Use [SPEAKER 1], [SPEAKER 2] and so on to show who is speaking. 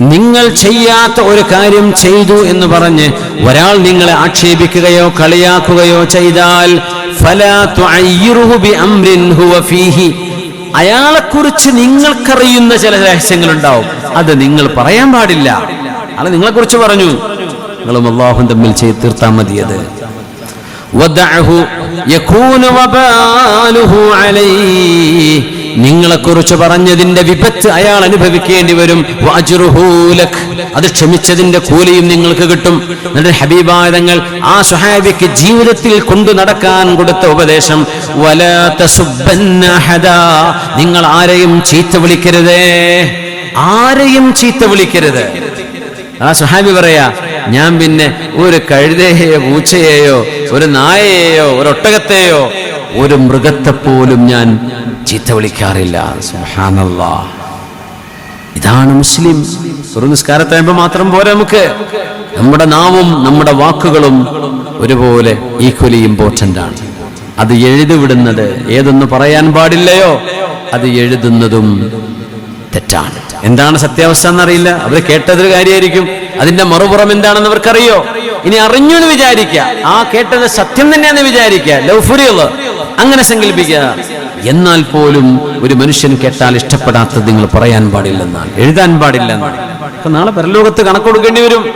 [SPEAKER 1] നിങ്ങൾ ചെയ്യാത്ത ഒരു കാര്യം ചെയ്തു എന്ന് പറഞ്ഞ് ഒരാൾ നിങ്ങളെ ആക്ഷേപിക്കുകയോ കളിയാക്കുകയോ ചെയ്താൽ അയാളെക്കുറിച്ച് നിങ്ങൾക്കറിയുന്ന ചില രഹസ്യങ്ങളുണ്ടാവും. അത് നിങ്ങൾ പറയാൻ പാടില്ല. അത് നിങ്ങളെക്കുറിച്ച് പറഞ്ഞു. നിങ്ങളും അള്ളാഹും തമ്മിൽ ചെയ്ത് തീർത്താൽ മതിയത് വബാലുഹു അലൈഹി. നിങ്ങളെക്കുറിച്ച് പറഞ്ഞതിന്റെ വിപത്ത് അയാൾ അനുഭവിക്കേണ്ടി വരും. അത് ക്ഷമിച്ചതിന്റെ കൂലിയും നിങ്ങൾക്ക് കിട്ടും. എന്നിട്ട് ഹബീബായതങ്ങൾ ആ സുഹാബിക്ക് ജീവിതത്തിൽ കൊണ്ടു നടക്കാൻ കൊടുത്ത ഉപദേശം. നിങ്ങൾ ആരെയും ചീത്ത വിളിക്കരുതേ. ആരെയും ചീത്ത വിളിക്കരുത്. ആ സുഹാബി പറയാ ഞാൻ പിന്നെ ഒരു കഴുതയെയോ പൂച്ചയെയോ ഒരു നായയെയോ ഒരു ഒട്ടകത്തെയോ ഒരു മൃഗത്തെ പോലും ഞാൻ ചീത്ത വിളിക്കാറില്ല. സുഹാനല്ല ഇതാണ് മുസ്ലിം. ഒരു നിസ്കാരത്തായപ്പോ മാത്രം പോലെ നമുക്ക്. നമ്മുടെ നാവും നമ്മുടെ വാക്കുകളും ഒരുപോലെ ഈക്വലി ഇമ്പോർട്ടന്റ് ആണ്. അത് എഴുതിവിടുന്നത് ഏതൊന്ന് പറയാൻ പാടില്ലയോ? അത് എഴുതുന്നതും തെറ്റാണ്. എന്താണ് സത്യാവസ്ഥ എന്നറിയില്ല. അവർ കേട്ടതൊരു കാര്യമായിരിക്കും. അതിന്റെ മറുപുറം എന്താണെന്ന് അവർക്കറിയോ? ഇനി അറിഞ്ഞു എന്ന് വിചാരിക്കുക. ആ കേട്ടത് സത്യം തന്നെയാന്ന് വിചാരിക്കുക. ലൗഫുരിയുള്ളത് അങ്ങനെ സങ്കല്പിക്കുക. എന്നാൽ പോലും ഒരു മനുഷ്യൻ കേട്ടാൽ ഇഷ്ടപ്പെടാത്തത് നിങ്ങൾ പറയാൻ പാടില്ലെന്നാണ് എഴുതാൻ പാടില്ലെന്നാണ്. നാളെ പരലോകത്ത് കണക്കൊടുക്കേണ്ടി വരും.